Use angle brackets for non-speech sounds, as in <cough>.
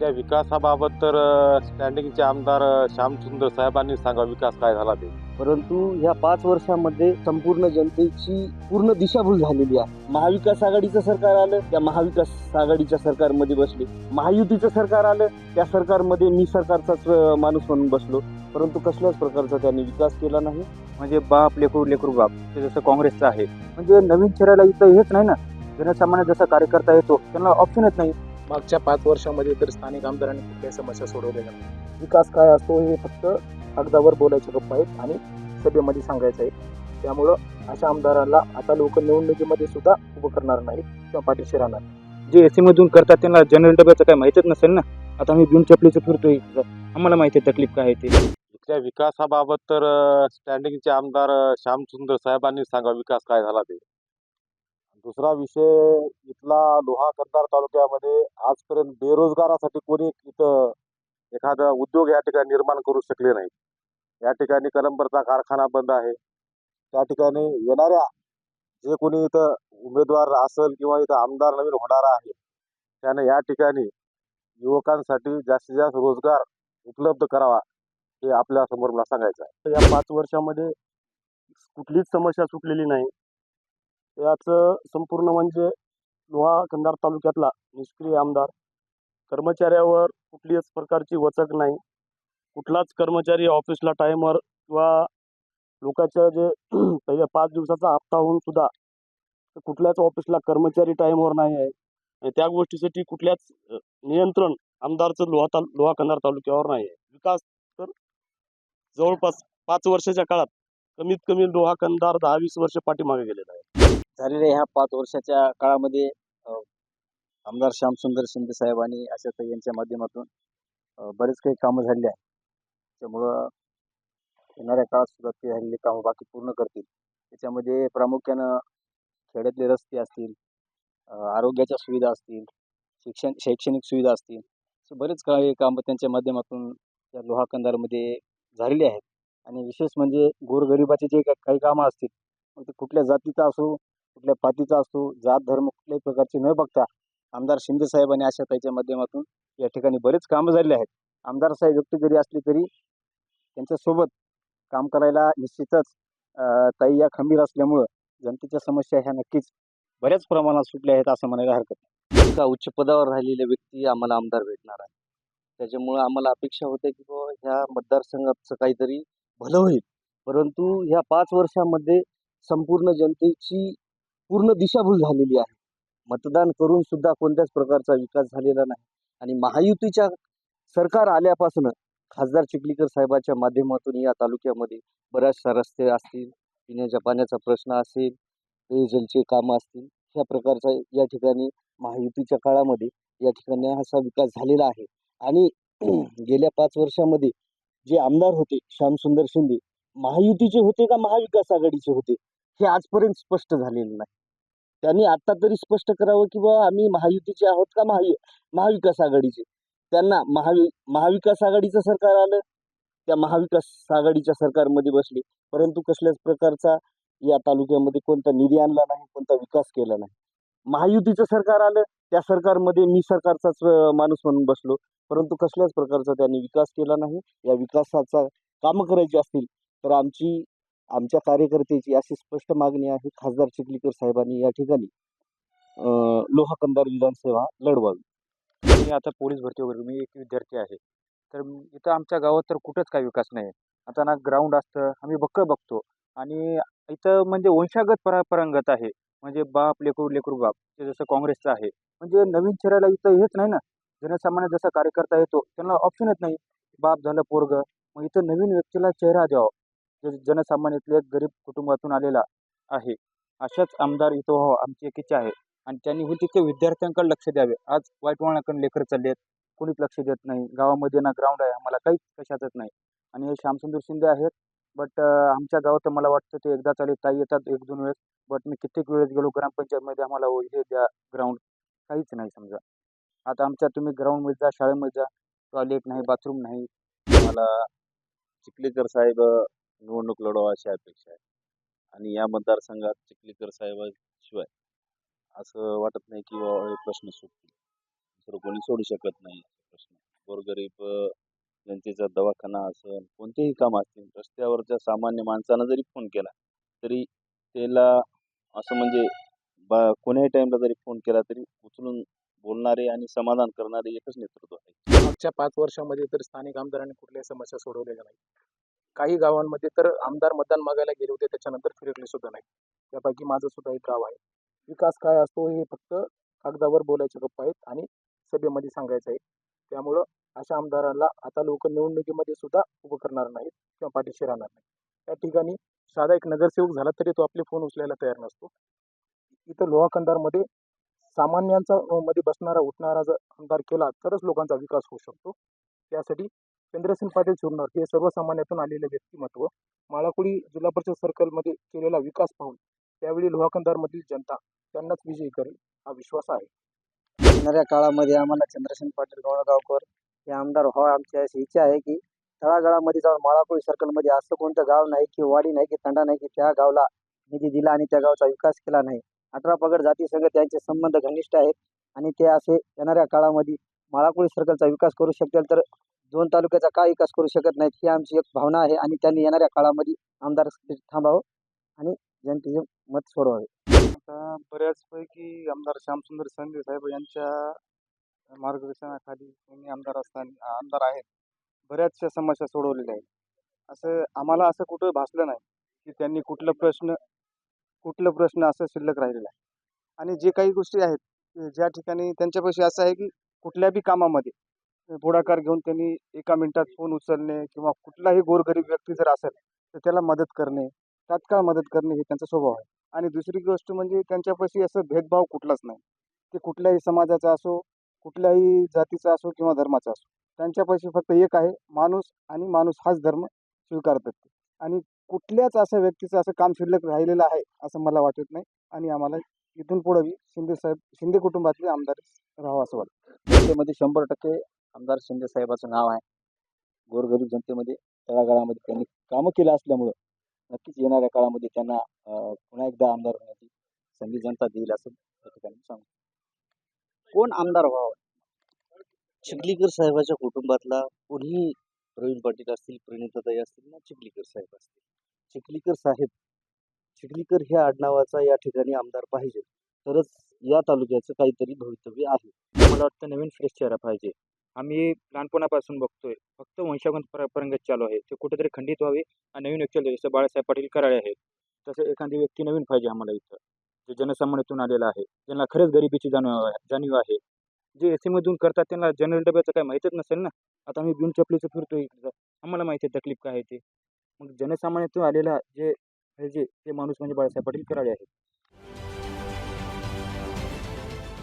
त्या विकासाबाबत तर स्टँडिंगचे आमदार श्यामसुंदर साहेबांनी सांगा विकास काय झाला ते. परंतु ह्या पाच वर्षामध्ये संपूर्ण जनतेची पूर्ण दिशाभूल झालेली आहे. महाविकास आघाडीचं सरकार आलं त्या महाविकास आघाडीच्या सरकारमध्ये बसले. महायुतीचं सरकार आलं त्या सरकारमध्ये मी सरकारचाच माणूस म्हणून बसलो. परंतु कसल्याच प्रकारचा त्यांनी विकास केला नाही. म्हणजे बाप लेकरू लेकरू बाप ते जसं काँग्रेसचं आहे. म्हणजे नवीन चेहऱ्याला इथं हेच नाही ना. जनसामान्य जसा कार्यकर्ता येतो त्यांना ऑप्शनच नाही. मागच्या पाच वर्षामध्ये तर स्थानिक आमदारांनी कुठल्याही समस्या सोडवल्या नाही विकास काय असतो हे फक्त कागदावर बोलायचे गप्पा आहेत आणि सभेमध्ये सांगायचं आहे. त्यामुळं अशा आमदारांना आता लोक निवडणुकीमध्ये सुद्धा उभं करणार नाहीत किंवा पाठीशी राहणार जे एस सीमधून करतात त्यांना जनरल डब्याचं काही माहितीच नसेल ना? आता आम्ही बिन चपलीचं फिरतोय. आम्हाला माहिती आहे तकलीफ काय आहे ते. त्या विकासाबाबत तर स्टँडिंगचे आमदार श्यामसुंदर साहेबांनी सांगा विकास काय झाला ते. दुसरा विषय इथला लोहा कंधार तालुक्यामध्ये आजपर्यंत बेरोजगारासाठी कोणी इथं एखादा उद्योग या ठिकाणी निर्माण करू शकले नाही. या ठिकाणी कलंबरचा कारखाना बंद आहे. त्या ठिकाणी येणाऱ्या जे कोणी इथं उमेदवार असेल किंवा इथं आमदार नवीन होणारा आहे त्याने या ठिकाणी युवकांसाठी जास्तीत जास्त रोजगार उपलब्ध करावा हे आपल्यासमोर मला सांगायचं आहे. या पाच वर्षामध्ये कुठलीच समस्या सुटलेली नाही. याचं संपूर्ण म्हणजे लोहा कंधार तालुक्यातला निष्क्रिय आमदार. कर्मचाऱ्यावर कुठलीच प्रकारची वचक नाही. कुठलाच कर्मचारी ऑफिसला टाईमवर किंवा लोकांच्या जे <clears throat> पहिल्या पाच दिवसाचा हप्ता होऊन सुद्धा कुठल्याच ऑफिसला कर्मचारी टाईमवर नाही आहे. आणि त्या गोष्टीसाठी कुठल्याच नियंत्रण आमदारचं लोहा ताल लोहा कंधार तालुक्यावर नाही आहे. विकास तर जवळपास पाच वर्षाच्या काळात कमीत कमी लोहा कंधार दहा वीस वर्ष पाठीमागे गेलेला आहे. झालेल्या ह्या पाच वर्षाच्या काळामध्ये आमदार श्यामसुंदर शिंदे साहेब आणि आशाताई यांच्या माध्यमातून बरेच काही कामं झालेली आहेत. त्यामुळं येणाऱ्या काळात सुद्धा ते झालेली कामं बाकी पूर्ण करतील. त्याच्यामध्ये प्रामुख्यानं खेड्यातले रस्ते असतील आरोग्याच्या सुविधा असतील शिक्षण शैक्षणिक सुविधा असतील असे बरेच काही कामं त्यांच्या माध्यमातून या लोहाकंदारमध्ये झालेली आहेत. आणि विशेष म्हणजे गोरगरिबाचे जे काही कामं असतील मग ते कुठल्या जातीचा असो कुठल्या पातीचा असतो जात धर्म कुठल्याही प्रकारचे न बघता आमदार शिंदे साहेब आणि आशाताईच्या माध्यमातून या ठिकाणी बरेच कामं झालेले आहेत. आमदार साहेब व्यक्ती जरी असली तरी त्यांच्यासोबत काम करायला निश्चितच ताई या खंबीर असल्यामुळं जनतेच्या समस्या ह्या नक्कीच बऱ्याच प्रमाणात सुटल्या आहेत असं म्हणायला हरकत नाही. एका उच्च पदावर राहिलेल्या व्यक्ती आम्हाला आमदार भेटणार आहे. त्याच्यामुळं आम्हाला अपेक्षा होते की बुवा ह्या मतदारसंघाचं काहीतरी भलं होईल. परंतु ह्या पाच वर्षामध्ये संपूर्ण जनतेची पूर्ण दिशाभूल झालेली आहे. मतदान करून सुद्धा कोणत्याच प्रकारचा विकास झालेला नाही. आणि महायुतीच्या सरकार आल्यापासून खासदार चिखलीकर साहेबाच्या माध्यमातून या तालुक्यामध्ये बऱ्याचशा रस्ते असतील पिण्याच्या पाण्याचा प्रश्न असेल पेयजलचे कामं असतील ह्या प्रकारचा या ठिकाणी महायुतीच्या काळामध्ये या ठिकाणी असा विकास झालेला आहे. आणि <clears throat> गेल्या पाच वर्षामध्ये जे आमदार होते श्यामसुंदर शिंदे महायुतीचे होते का महाविकास आघाडीचे होते हे आजपर्यंत स्पष्ट झालेलं नाही. त्यांनी आता तरी स्पष्ट करावं की बाबा आम्ही महायुतीचे आहोत का महायु महाविकास आघाडीचे? त्यांना महावि महाविकास आघाडीचं सरकार आलं त्या महाविकास आघाडीच्या सरकारमध्ये बसले. परंतु कसल्याच प्रकारचा या तालुक्यामध्ये कोणता निधी आणला नाही कोणता विकास केला नाही. महायुतीचं सरकार आलं त्या सरकारमध्ये मी सरकारचाच माणूस म्हणून बसलो. परंतु कसल्याच प्रकारचा त्यांनी विकास केला नाही. या विकासाचा कामं करायची असतील तर आमची आमच्या कार्यकर्त्याची अशी स्पष्ट मागणी आहे खासदार चिखलीकर साहेबांनी या ठिकाणी लोहाकंदार लोहा कंदार लढवावी. मी आता पोलीस भरती वगैरे मी एक विद्यार्थी आहे. तर इथं आमच्या गावात तर कुठंच काही विकास नाही आता ना ग्राउंड असतं आम्ही बक्कळ बघतो. आणि इथं म्हणजे वंशागत परंपरागत आहे. म्हणजे बाप लेकरू लेकरू बाप ते जसं काँग्रेसचं आहे. म्हणजे नवीन चेहऱ्याला इथं हेच नाही ना. जनसामान्य जसा कार्यकर्ता येतो त्यांना ऑप्शनच नाही. बाप झालं पोरग मग इथं नवीन व्यक्तीला चेहरा द्यावा. जनसामान्यातले एक गरीब कुटुंबातून आलेला आहे. अशाच आमदार इथं व्हावं आमची एक इच्छा आहे. आणि त्यांनी होती ते विद्यार्थ्यांकडे लक्ष द्यावे. आज वाईट वळणाकडे लेकर चालले आहेत कोणीच लक्ष देत नाही. गावामध्ये ना ग्राउंड आहे. आम्हाला काहीच कशाचंच नाही. आणि हे श्यामसुंदर शिंदे आहेत. बट आमच्या गावात तर मला वाटतं ते एकदा चालेल ताई येतात एक दोन वेळेस. बट मी कित्येक वेळेस गेलो ग्रामपंचायतमध्ये. आम्हाला हे द्या ग्राउंड काहीच नाही समजा. आता आमच्या तुम्ही ग्राउंडमध्ये जा शाळेमध्ये जा. टॉयलेट नाही बाथरूम नाही. मला चिखलेकर साहेब निवडणूक लढवा अशी अपेक्षा आहे. आणि या मतदारसंघात चिखलीकर साहेबाशिवाय असं वाटत नाही की बाबा हे प्रश्न सुटतील. दुसरं कोणी सोडू शकत नाही प्रश्न. गोरगरीब जनतेचा दवाखाना असेल कोणतेही काम असतील रस्त्यावरच्या सामान्य माणसानं जरी फोन केला तरी त्याला असं म्हणजे बा कोण्याही टाईमला जरी फोन केला तरी उचलून बोलणारे आणि समाधान करणारे एकच नेतृत्व आहे. मागच्या पाच वर्षामध्ये तर स्थानिक आमदारांनी कुठल्याही समस्या सोडवलेल्या नाही काही गावांमध्ये तर आमदार मतदान मागायला गेले होते त्याच्यानंतर फिरकले सुद्धा नाही. त्यापैकी माझं सुद्धा एक गाव आहे. विकास काय असतो हे फक्त कागदावर बोलायचे गप्पा आहेत आणि सभेमध्ये सांगायचं आहे. त्यामुळं अशा आमदारांना आता लोक निवडणुकीमध्ये सुद्धा उभं करणार नाहीत किंवा पाठीशी राहणार नाही त्या ठिकाणी साधा एक नगरसेवक झाला तरी तो आपले फोन उचलायला तयार नसतो. इथं लोहाकंदारमध्ये सामान्यांचा मध्ये बसणारा उठणारा जर आमदार केला तरच लोकांचा विकास होऊ शकतो. त्यासाठी चंद्रसेन पाटील शिवणार हे सर्वसामान्यातून आलेले व्यक्तिमत्व माळाकुडी जिल्हा परिषद सर्कलमध्ये केलेला विकास पाहून त्यावेळी लोहाकंदारमधील जनता त्यांनाच विजयी करेल हा विश्वास आहे. येणाऱ्या काळामध्ये आम्हाला चंद्रसेन पाटील गवळगावकर हे आमदार व्हावा आमची अशी इच्छा आहे की तळागाळामध्ये जाऊन माळाकुळी सर्कलमध्ये असं कोणतं गाव नाही की वाडी नाही की तंडा नाही की त्या गावला निधी दिला आणि त्या गावचा विकास केला नाही. अठरा पगड जातीसंघ त्यांचे संबंध घनिष्ठ आहेत आणि ते असे येणाऱ्या काळामध्ये माळाकुळी सर्कलचा विकास करू शकतील तर दोन तालुक्याचा का विकास करू शकत नाहीत ही आमची एक भावना आहे आणि त्यांनी येणाऱ्या काळामध्ये आमदार थांबावं आणि जनतेचे मत सोडवावे. आता बऱ्याचपैकी आमदार श्यामसुंदर संधे साहेब यांच्या मार्गदर्शनाखाली त्यांनी आमदार असताना आमदार आहेत. बऱ्याचशा समस्या सोडवलेल्या आहेत. असं आम्हाला असं कुठं भासलं नाही की त्यांनी कुठलं प्रश्न कुठलं प्रश्न असं शिल्लक राहिलेला आहे. आणि जे काही गोष्टी आहेत की ज्या ठिकाणी त्यांच्यापाशी असं आहे की कुठल्या बी कामामध्ये पुढाकार घेऊन त्यांनी एका मिनिटात फोन उचलणे किंवा कुठलाही गोरगरीब व्यक्ती जर असेल तर त्याला मदत करणे तात्काळ मदत करणे हे त्यांचा स्वभाव आहे. आणि दुसरी गोष्ट म्हणजे त्यांच्यापाशी असं भेदभाव कुठलाच नाही. ते कुठल्याही समाजाचा असो कुठल्याही जातीचा असो किंवा धर्माचा असो त्यांच्यापाशी फक्त एक आहे माणूस आणि माणूस हाच धर्म स्वीकारतात. आणि कुठल्याच असं व्यक्तीचं असं काम शिल्लक राहिलेलं आहे असं मला वाटत नाही. आणि आम्हाला इथून पुढे शिंदे साहेब शिंदे कुटुंबातले आमदार राहावं असं वाटतं. जनतेमध्ये शंभर टक्के आमदार शिंदे साहेबाचं नाव आहे. गोरगरीब जनतेमध्ये तळागाळामध्ये त्यांनी कामं केलं असल्यामुळं नक्कीच येणाऱ्या काळामध्ये त्यांना पुन्हा एकदा आमदार होण्याची संधी जनता देईल असं त्या ठिकाणी सांगू. कोण आमदार व्हावं? चिखलीकर साहेबाच्या कुटुंबातला कोणीही प्रवीण पाटील असतील प्रणिताताई असतील ना चिखलीकर साहेब असतील. चिखलीकर साहेब चिखलीकर ह्या आडनावाचा या ठिकाणी आमदार पाहिजे. तरच या तालुक्याचं काहीतरी भवितव्य आहे. मला वाटतं नवीन फ्रेश चेहरा पाहिजे. आम्ही लहानपणापासून बघतोय. फक्त वंशागत पर परंगत चालू आहे. ते कुठेतरी खंडित व्हावे आणि नवीन व्यक्ती आले जसं बाळासाहेब पाटील कराळे आहेत. तसं एखादी व्यक्ती नवीन पाहिजे आम्हाला इथं जे जनसामान्यातून आलेलं आहे. ज्यांना खरंच गरिबीची जाणीव आहे- जाणीव आहे. जे एस सीमधून करतात त्यांना जनरल डब्याचं काय माहीतच नसेल ना? आता आम्ही बिन चपलीचं फिरतोय इकडं. आम्हाला माहिती आहे तकलीफ काय आहे ते. मग जनसामान्यातून आलेला जे जे ते माणूस म्हणजे बाळासाहेब पाटील कराळे आहेत.